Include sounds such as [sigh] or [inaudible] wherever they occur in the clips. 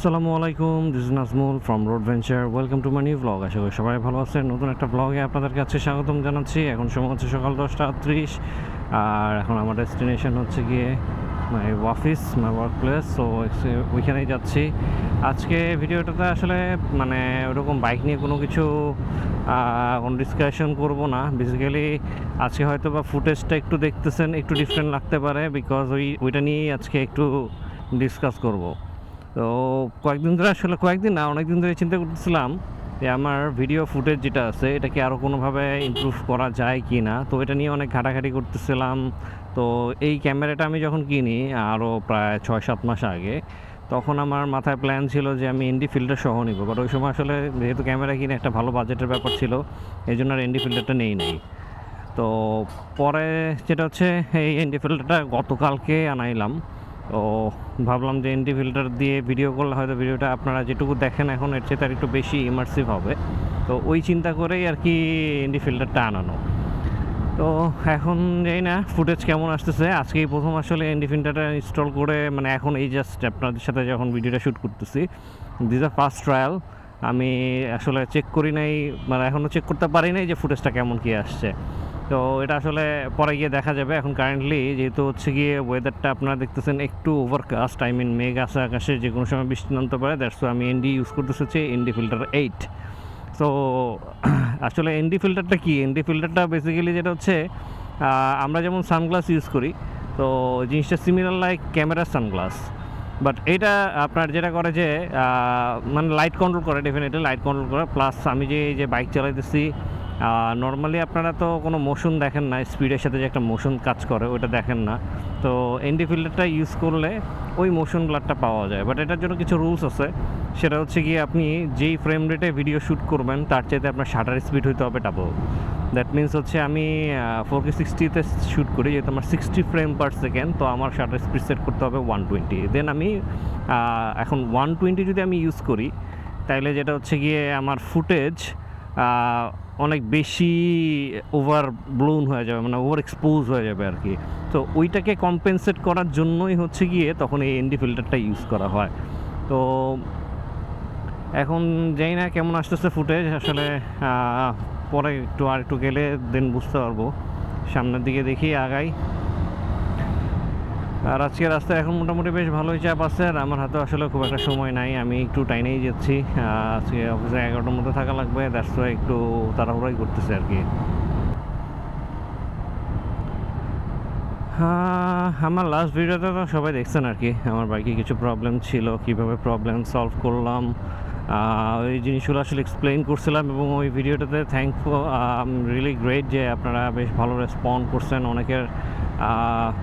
আসসালামু আলাইকুম this is Nazmul from road venture welcome to my new blog আশা করি সবাই ভালো আছেন। নতুন একটা ব্লগে আপনাদের কাছে স্বাগতম জানাচ্ছি। এখন সময় হচ্ছে সকাল দশটা ত্রিশ। আর এখন আমার ডেস্টিনেশন হচ্ছে গিয়ে my office my workplace so ওইখানেই যাচ্ছি। আজকে ভিডিওটাতে আসলে মানে ওরকম বাইক নিয়ে কোনো কিছু কোনো ডিসকাশন করব না। বেসিক্যালি আজকে হয়তো বা ফুটেজটা একটু দেখতেছেন, একটু ডিফারেন্ট লাগতে পারে বিকজ ওই, ওইটা নিয়েই আজকে একটু ডিসকাস করব। তো কয়েকদিন ধরে আসলে কয়েকদিন না অনেক দিন ধরে চিন্তা করতেছিলাম যে আমার ভিডিও ফুটেজ যেটা আছে এটাকে আরও কোনোভাবে ইমপ্রুভ করা যায় কি না? তো এটা নিয়ে অনেক ঘাটাঘাটি করতেছিলাম। তো এই ক্যামেরাটা আমি যখন কিনি আরও প্রায় ছয় সাত মাস আগে, তখন আমার মাথায় প্ল্যান ছিল যে আমি এনডি ফিল্টার সহ নিব। বাট ওই সময় আসলে যেহেতু ক্যামেরা কিনে একটা ভালো বাজেটের ব্যাপার ছিল, এই জন্য আর এনডি ফিল্টারটা নেই নেই। তো পরে যেটা হচ্ছে, এই এনডি ফিল্টারটা গতকালকে আনাইলাম। তো ভাবলাম যে এনডি ফিল্টার দিয়ে ভিডিও করলে হয়তো ভিডিওটা আপনারা যেটুকু দেখেন এখন, এর চেয়ে তার একটু বেশি ইমার্সিভ হবে। তো ওই চিন্তা করেই আর কি এনডি ফিল্টারটা আনানো। তো এখন জানি না ফুটেজ কেমন আসতেছে। আজকেই প্রথম আসলে এনডি ফিল্টারটা ইনস্টল করে মানে এখন এই জাস্ট আপনাদের সাথে যখন ভিডিওটা শ্যুট করতেছি। দিস আর ফার্স্ট ট্রায়াল আমি আসলে চেক করি নাই মানে এখনও চেক করতে পারি নাই যে ফুটেজটা কেমন কী আসছে। তো এটা আসলে পরে গিয়ে দেখা যাবে। এখন কারেন্টলি যেহেতু হচ্ছে গিয়ে ওয়েদারটা আপনারা দেখতেছেন একটু ওভারকাস্ট আই মিন মেঘ আসে আকাশে যে কোনো সময় বৃষ্টি নামতে পারে দ্যাটস আমি এনডি ইউজ করতেছি হচ্ছে এনডি ফিল্টার এইট তো আসলে এনডি ফিল্টারটা কি? এনডি ফিল্টারটা বেসিক্যালি যেটা হচ্ছে আমরা যেমন সানগ্লাস ইউজ করি, তো জিনিসটা সিমিলার লাইক ক্যামেরার সানগ্লাস বাট এটা আপনার যেটা করে যে মানে লাইট কন্ট্রোল করে ডেফিনেটলি লাইট কন্ট্রোল করে প্লাস আমি যে যে বাইক চালাইতেছি নর্মালি আপনারা তো কোনো মোশন দেখেন না স্পিডের সাথে যে একটা মোশন কাজ করে ওটা দেখেন না। তো এনডি ফিল্টারটা ইউজ করলে ওই মোশন ব্লাডটা পাওয়া যায়। বাট এটার জন্য কিছু রুলস আছে। সেটা হচ্ছে কি আপনি যেই ফ্রেম রেটে ভিডিও শ্যুট করবেন, তার চাইতে আপনার শাটার স্পিড হইতে হবে ডাবল দ্যাট মিন্স হচ্ছে আমি ফোর কে সিক্সটিতে শ্যুট করি, যেহেতু আমার সিক্সটি ফ্রেম পার সেকেন্ড তো আমার শাটার স্পিড সেট করতে হবে ওয়ান টোয়েন্টি দেন আমি এখন ওয়ান টোয়েন্টি যদি আমি ইউজ করি, তাইলে যেটা হচ্ছে গিয়ে আমার ফুটেজ অনেক বেশি ওভার ব্লোন হয়ে যাবে মানে ওভার এক্সপোজ হয়ে যাবে আর কি তো ওইটাকে কম্পেনসেট করার জন্যই হচ্ছে গিয়ে তখন এই এনডি ফিল্টারটা ইউজ করা হয়। তো এখন জানি না কেমন আসতেছে ফুটেজ আসলে পরে একটু আর একটু গেলে দেন বুঝতে পারব। সামনের দিকে দেখি, আগাই। আর আজকে রাস্তায় এখন মোটামুটি বেশ ভালোই চাপ আছে আর আমার হাতে আসলে খুব একটা সময় নাই। আমি একটু টাইনেই যাচ্ছি। আজকে অফিসে এগারোটার মধ্যে থাকা লাগবে। দ্যাটস একটু তাড়াহুড়াই করতেছে আর কি। আমার লাস্ট ভিডিওতে তো সবাই দেখছেন আর কি। আমার বাইকে কিছু প্রবলেম ছিল, কীভাবে প্রবলেম সলভ করলাম। ওই জিনিসগুলো আসলে এক্সপ্লেন করছিলাম এবং ওই ভিডিওটাতে থ্যাঙ্কফুল রিয়েলি গ্রেট যে আপনারা বেশ ভালো রেসপন্ড করছেন। অনেকের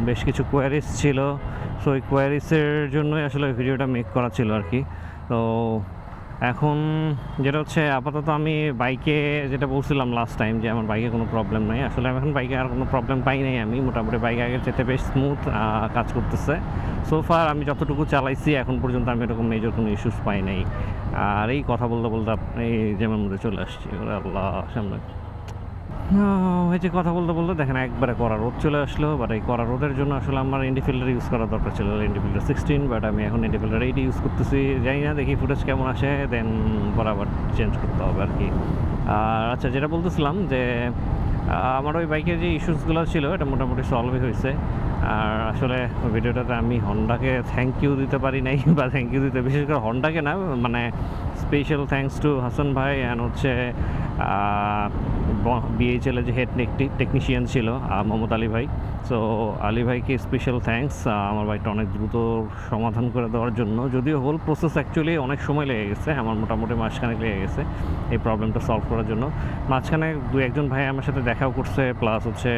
বেশ কিছু কোয়ারিজ ছিল। সো ওই কোয়ারিজের জন্যই আসলে ওই ভিডিওটা মেক করা ছিল আর কি। তো, এখন যেটা হচ্ছে, আপাতত আমি বাইকে যেটা বলছিলাম লাস্ট টাইম যে আমার বাইকে কোনো প্রবলেম নাই। আসলে আমি এখন বাইকে আর কোনো প্রবলেম পাই নাই আমি। মোটামুটি বাইক আগের যেতে বেশ স্মুথ কাজ করতেছে। সোফার আমি যতটুকু চালাইছি, এখন পর্যন্ত আমি এরকম মেজর কোনো ইস্যুস পাই নাই। আর এই কথা বলতে বলতে আপ- এই যেমন মধ্যে চলে আসছি। ওরে আল্লাহ, সামনে আহ, এই যে কথা বলতে বলতে দেখেন একবারে করা রোদ চলে আসলো বাট এই করা রোদের জন্য আসলে আমার ইন্ডি ফিল্টার ইউজ করা দরকার ছিল ইন্ডি ফিল্টার সিক্সটিন বাট আমি এখন ইন্ডি ফিল্টার এইটি ইউজ করতেছি। জানি না দেখি ফুটেজ কেমন আসে দেন বরাবর চেঞ্জ করতে হবে আর কি আর আচ্ছা যেটা বলতেছিলাম যে আমার ওই বাইকের যে ইস্যুসগুলো ছিল এটা মোটামুটি সলভই হয়েছে। আর আসলে ভিডিওটাতে আমি হন্ডাকে থ্যাংক ইউ দিতে পারি নাই [laughs] বা থ্যাংক ইউ দিতে বিশেষ করে হন্ডাকে না মানে স্পেশাল থ্যাঙ্কস টু হাসান ভাই অ্যান্ড হচ্ছে বিএইচএল যে হেড টেকনিশিয়ান ছিল মোহাম্মদ আলী ভাই। সো আলী ভাইকে স্পেশাল থ্যাঙ্কস আমার বাইকটা অনেক দ্রুত সমাধান করে দেওয়ার জন্য। যদিও হোল প্রসেস অ্যাকচুয়ালি অনেক সময় লেগে গেছে, আমার মোটামুটি মাঝখানে লেগে গেছে এই প্রবলেমটা সলভ করার জন্য। মাঝখানে দু একজন ভাই আমার সাথে দেখাও করছে প্লাস হচ্ছে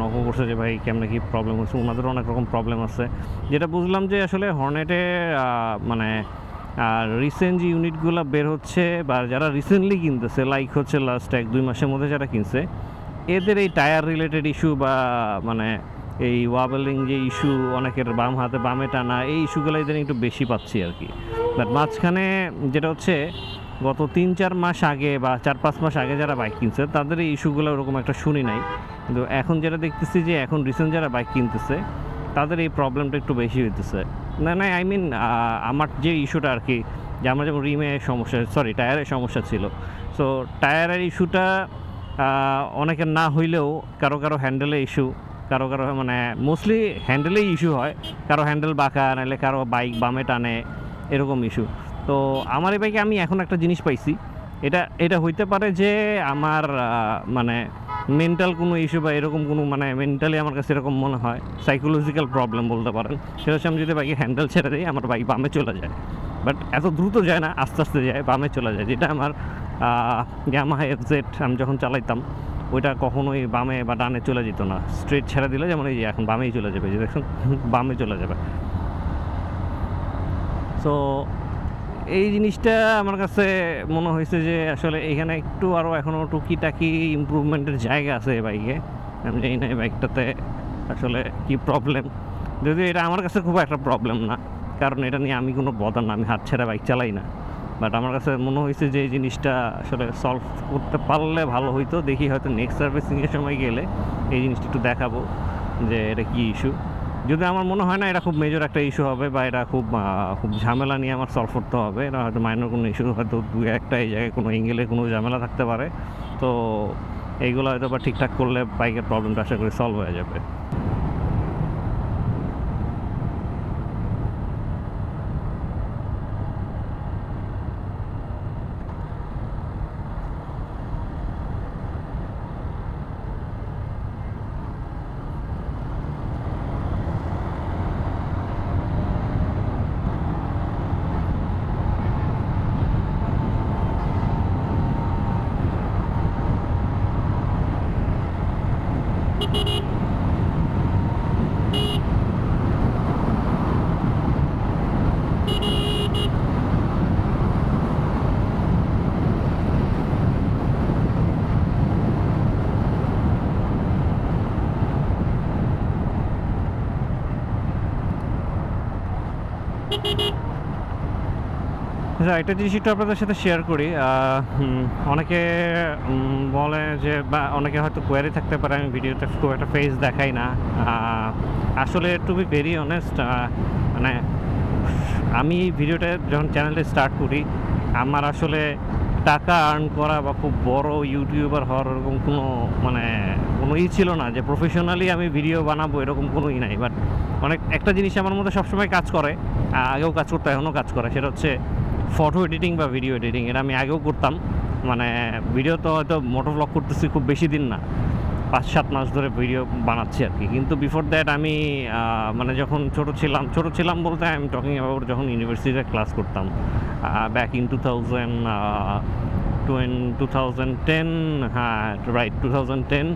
নকও করছে যে, ভাই, কেমন কি প্রবলেম হচ্ছে ওনাদেরও অনেক রকম প্রবলেম আছে। যেটা বুঝলাম যে আসলে হর্নেটে মানে আর রিসেন্ট যে ইউনিটগুলো বের হচ্ছে বা যারা রিসেন্টলি কিনতেছে লাইক হচ্ছে লাস্ট এক, দুই মাসের মধ্যে যারা কিনছে, এদের এই টায়ার রিলেটেড ইস্যু বা মানে এই ওয়াবেলিং যে ইস্যু অনেকের বাম হাতে বামে টানা, এই ইস্যুগুলো এদের একটু বেশি পাচ্ছি আর কি। বাট মাঝখানে যেটা হচ্ছে, গত তিন, চার মাস আগে বা চার, পাঁচ মাস আগে যারা বাইক কিনছে, তাদের এই ইস্যুগুলো ওরকম একটা শুনি নাই। কিন্তু এখন যেটা দেখতেছি যে, এখন রিসেন্ট যারা বাইক কিনতেছে, তাদের এই প্রবলেমটা একটু বেশি হইতেছে। না না আই মিন আমার যে ইস্যুটা আর কি যে আমার যেমন রিমে সমস্যা সরি টায়ারের সমস্যা ছিল। সো টায়ারের ইস্যুটা অনেকের না হইলেও কারও কারও হ্যান্ডেলে ইস্যু কারও কারও মানে মোস্টলি হ্যান্ডেলেই ইস্যু হয়। কারও হ্যান্ডেল বাঁকা, নাহলে কারও বাইক বামে টানে, এরকম ইস্যু তো, আমার এই বাইকে আমি এখন একটা জিনিস পাইছি। এটা এটা হইতে পারে যে আমার মানে মেন্টাল কোনো ইস্যু বা এরকম কোনো মানে মেন্টালি আমার কাছে এরকম মনে হয় সাইকোলজিক্যাল প্রবলেম বলতে পারেন। সেটা হচ্ছে আমি যদি বাইকের হ্যান্ডেল ছেড়ে দিই, আমার বাইক বামে চলে যায়। বাট এত দ্রুত যায় না, আস্তে আস্তে যায়, বামে চলে যায়। যেটা আমার গ্যামা এফ জেড আমি যখন চালাইতাম, ওইটা কখনোই বামে বা ডানে চলে যেত না। স্ট্রেট ছেড়ে দিলে যেমন এই যে এখন বামেই চলে যাবে যে দেখুন, বামে চলে যাবে। সো এই জিনিসটা আমার কাছে মনে হয়েছে যে আসলে এখানে একটু আরও এখনও টুকিটাকি ইমপ্রুভমেন্টের জায়গা আছে এই বাইকে আমি জানি না এই বাইকটাতে আসলে কি প্রবলেম যদিও এটা আমার কাছে খুব একটা প্রবলেম না। কারণ এটা নিয়ে আমি কোনো বদার না, আমি হাত ছেড়ে বাইক চালাই না। বাট আমার কাছে মনে হয়েছে যে এই জিনিসটা আসলে সলভ করতে পারলে ভালো হইতো। দেখি হয়তো নেক্সট সার্ভিসিংয়ের সময় গেলে এই জিনিসটা একটু দেখাবো যে এটা কী ইস্যু যদি আমার মনে হয় না, এটা খুব মেজর একটা ইস্যু হবে বা এটা খুব খুব ঝামেলা নিয়ে আমার সলভ করতে হবে। এটা হয়তো মাইনর কোনো ইস্যু হয়তো দু একটা এই জায়গায় কোনো এঙ্গেলে কোনো ঝামেলা থাকতে পারে। তো এইগুলো হয়তো বা ঠিকঠাক করলে বাইকের প্রবলেমটা আশা করি সলভ হয়ে যাবে। আচ্ছা একটা জিনিস একটু আপনাদের সাথে শেয়ার করি অনেকে বলে যে, বা অনেকে হয়তো কোয়ারি থাকতে পারে, আমি ভিডিওতে খুব একটা ফেস দেখাই না। আসলে টু বি ভেরি অনেস্ট মানে আমি ভিডিওটা যখন চ্যানেলটা স্টার্ট করি, আমার আসলে টাকা আর্ন করা বা খুব বড় ইউটিউবার হওয়ার এরকম কোনো মানে কোনো ই ছিল না যে প্রফেশনালি আমি ভিডিও বানাবো এরকম কোনো ই নাই। বাট অনেক একটা জিনিস আমার মধ্যে সবসময় কাজ করে আগেও কাজ করতে এখনও কাজ করে, সেটা হচ্ছে ফটো এডিটিং বা ভিডিও এডিটিং এটা আমি আগেও করতাম। মানে ভিডিও তো হয়তো মোটো ব্লগ করতেছি খুব বেশি দিন না। পাঁচ সাত মাস ধরে ভিডিও বানাচ্ছি আর কি। কিন্তু বিফোর দ্যাট আমি মানে যখন ছোট ছিলাম ছোট ছিলাম বলতে আই এম টকিং অ্যাবাউট যখন ইউনিভার্সিটিতে ক্লাস করতাম back in two thousand two thousand ten হ্যাঁ রাইট টু থাউজেন্ড টেন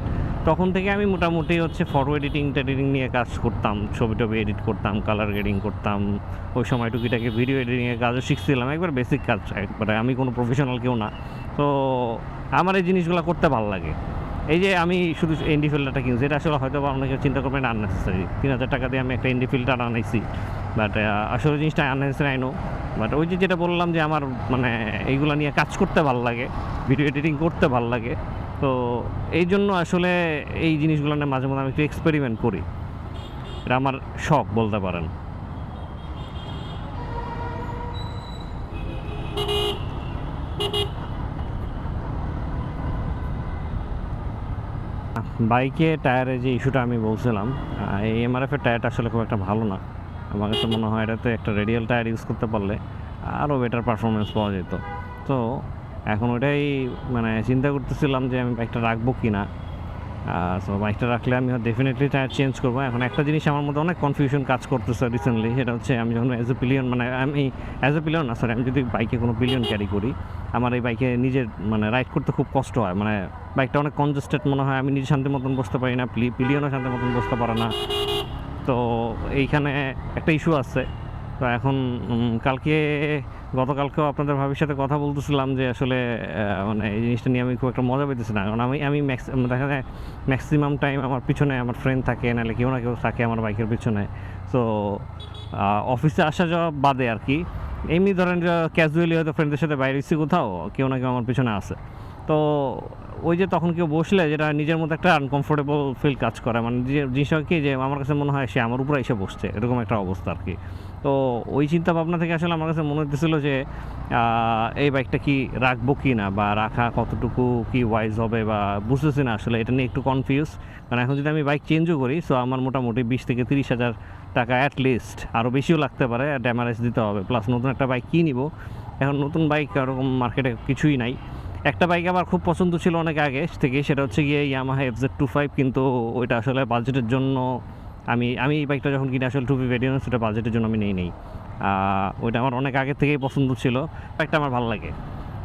তখন থেকে আমি মোটামুটি হচ্ছে ফটো এডিটিং টেডিটিং নিয়ে কাজ করতাম, ছবি টবি এডিট করতাম কালার গ্রেডিং করতাম, ওই সময় টুকিটাকি ভিডিও এডিটিংয়ের কাজও শিখছিলাম, একবার বেসিক কাজ, একবারে আমি কোনো প্রফেশনাল কেউ না। তো আমার এই জিনিসগুলো করতে ভালো লাগে। এই যে আমি শুধু এনডি ফিল্টারটা কিনছি, এটা আসলে হয়তো অনেকে চিন্তা করবেন আননেসেসারি তিন হাজার টাকা দিয়ে আমি একটা এনডি ফিল্টার আনাইছি। বাট আসলে জিনিসটা আননেসেসারি আইনো বাট ওই যে যেটা বললাম যে আমার মানে এইগুলো নিয়ে কাজ করতে ভালো লাগে ভিডিও এডিটিং করতে ভালো লাগে। তো এই জন্য আসলে এই জিনিসগুলো নিয়ে মাঝে মাঝে আমি একটু এক্সপেরিমেন্ট করি। এটা আমার শখ, বলতে পারেন। বাইকে টায়ারে যে ইস্যুটা আমি বলছিলাম এই এমআরএফের টায়ারটা আসলে খুব একটা ভালো না। আমার কাছে মনে হয় এটাতে একটা রেডিয়াল টায়ার ইউজ করতে পারলে আরও বেটার পারফরমেন্স পাওয়া যেত। তো এখন ওটাই মানে চিন্তা করতেছিলাম যে আমি বাইকটা রাখব কি না সো বাইকটা রাখলে আমি ডেফিনেটলি টায়ার চেঞ্জ করব। এখন একটা জিনিস আমার মধ্যে অনেক কনফিউশন কাজ করতেছে রিসেন্টলি সেটা হচ্ছে আমি যখন অ্যাজ এ পিলিয়ন মানে আমি অ্যাজ এ পিলিয়ন না সরি আমি যদি বাইকে কোনো পিলিয়ন ক্যারি করি, আমার এই বাইকে নিজের মানে রাইড করতে খুব কষ্ট হয়। মানে বাইকটা অনেক কনজেস্টেড মনে হয়, আমি নিজে শান্তি মতন বসতে পারি না পিলিয়নও শান্তি মতন বসতে পারে না। তো এইখানে একটা ইস্যু আছে। তো এখন কালকে গতকালকেও আপনাদের ভাবির সাথে কথা বলতেছিলাম যে আসলে মানে এই জিনিসটা নিয়ে আমি খুব একটা মজা পেতেছি না। কারণ আমি আমি ম্যাক্স দেখা যায় ম্যাক্সিমাম টাইম আমার পিছনে আমার ফ্রেন্ড থাকে, নাহলে কেউ না কেউ থাকে আমার বাইকের পিছনে। তো অফিসে আসা যাওয়া বাদে আর কি। এমনি ধরেন ক্যাজুয়ালি হয়তো ফ্রেন্ডের সাথে বাইরে এসেছি কোথাও, কেউ না কেউ আমার পিছনে আসে তো ওই যে তখন কেউ বসলে যেটা নিজের মধ্যে একটা আনকমফোর্টেবল ফিল কাজ করে। মানে যে জিনিসটা কি যে আমার কাছে মনে হয় সে আমার উপরে এসে বসছে, এরকম একটা অবস্থা আর কি। তো ওই চিন্তা ভাবনা থেকে আসলে আমার কাছে মনে হতেছিল যে এই বাইকটা কি রাখব কি না বা রাখা কতটুকু কি ওয়াইজ হবে বা বুঝতেছি না আসলে। এটা নিয়ে একটু কনফিউজ কারণ এখন যদি আমি বাইক চেঞ্জও করি সো আমার মোটামুটি বিশ থেকে তিরিশ হাজার টাকা অ্যাট লিস্ট আরও বেশিও লাগতে পারে ড্যামারেজ দিতে হবে। প্লাস নতুন একটা বাইক কী নিব এখন নতুন বাইক ওরকম মার্কেটে কিছুই নাই। একটা বাইক আমার খুব পছন্দ ছিল অনেক আগে থেকে, সেটা হচ্ছে গিয়ে Yamaha F Z two five কিন্তু ওইটা আসলে বাজেটের জন্য আমি আমি এই বাইকটা যখন কিনে, আসলে টু বি সেটা বাজেটের জন্য আমি নেই নেই ওইটা আমার অনেক আগে থেকেই পছন্দ ছিল। বাইকটা আমার ভালো লাগে।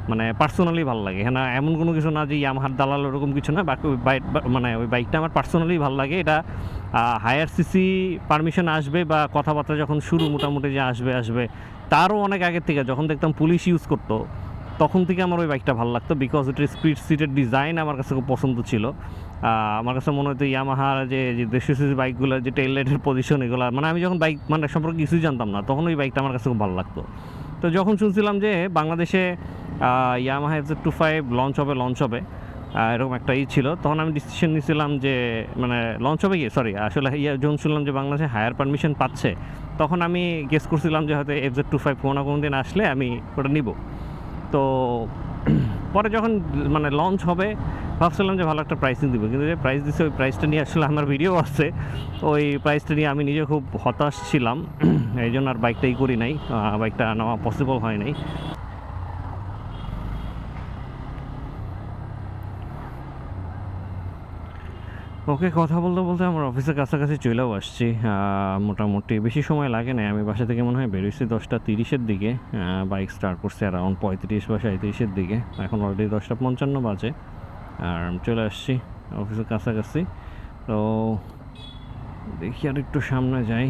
মানে পার্সোনালি ভালো লাগে। হ্যাঁ এমন কোনো কিছু না যে ইয়ামাহার দালাল ওরকম কিছু না, বাকি বাইক মানে ওই বাইকটা আমার পার্সোনালি ভালো লাগে। এটা হায়ার সিসি পারমিশন আসবে বা কথাবার্তা যখন শুরু মোটামুটি যে আসবে আসবে, তারও অনেক আগের থেকে। যখন দেখতাম পুলিশ ইউজ করতো, তখন থেকে আমার ওই বাইকটা ভালো লাগতো বিকজ এটার স্পিড সিটের ডিজাইন আমার কাছে খুব পছন্দ ছিল। আমার কাছে মনে হতো ইয়ামাহার যে দেশীয় সিসি বাইকগুলোর যে টেল লাইটের পজিশন এগুলো মানে আমি যখন বাইক মানে সম্পর্কে কিছুই জানতাম না, তখন ওই বাইকটা আমার কাছে খুব ভালো লাগতো। তো যখন শুনছিলাম যে বাংলাদেশে Yamaha F two five launch হবে লঞ্চ হবে এরকম একটা ই ছিল, তখন আমি ডিসিশন নিয়েছিলাম যে মানে লঞ্চ হবে কি? সরি আসলে ইয়া যখন শুনলাম যে বাংলাদেশে হায়ার পারমিশন পাচ্ছে, তখন আমি গেস করছিলাম যে হয়তো এফ টু ফাইভ কোনো না কোনো দিন আসলে আমি ওটা নিব। তো পরে যখন মানে লঞ্চ হবে, ভাবছিলাম যে ভালো একটা প্রাইসিং দিব, কিন্তু যে প্রাইস দিচ্ছে ওই প্রাইসটা নিয়ে আসলে আমার ভিডিও আছে। ওই প্রাইসটা নিয়ে আমি নিজে খুব হতাশ ছিলাম [clears throat] এই জন্য আর বাইকটাই করি নাই বাইকটা নেওয়া পসিবল হয় নাই। ওকে কথা বলতে বলতে আমার অফিসের কাছাকাছি চলেও আসছি। মোটামুটি বেশি সময় লাগে না আমি বাসা থেকে মনে হয় বেরোইছি দশটা তিরিশের দিকে। বাইক স্টার্ট করছি অ্যারাউন্ড পঁয়ত্রিশ বা সাঁত্রিশের দিকে। এখন অলরেডি দশটা পঞ্চান্ন বাজে। আর চলে আসছি অফিসের কাছাকাছি। তো দেখি আর একটু সামনে যাই।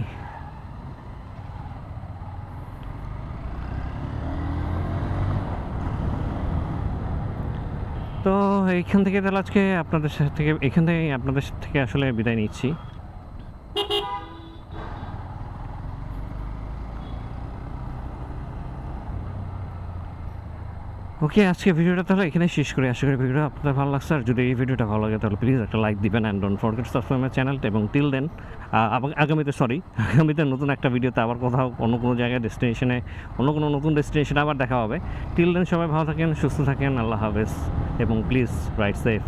তো এইখান থেকে তাহলে আজকে আপনাদের সাথে থেকে এখান থেকে আপনাদের থেকে আসলে বিদায় নিচ্ছি। ওকে আজকে ভিডিওটা তাহলে এখানে শেষ করে। আশা করি ভিডিওটা আপনাদের ভালো লাগছে। আর যদি এই ভিডিওটা ভালো লাগে, তাহলে প্লিজ একটা লাইক দিবেন and don't forget subscribe my চ্যানেলটা এবং টিল দেন আগামীতে সরি [laughs] আগামীতে নতুন একটা ভিডিওতে আবার কোথাও অন্য কোনো জায়গায় ডেস্টিনেশনে অন্য কোনো নতুন ডেস্টিনেশনে আবার দেখা হবে। টিল দেন সবাই ভালো থাকেন, সুস্থ থাকেন, আল্লাহ হাফেজ। এবং প্লিজ রাইট সেফ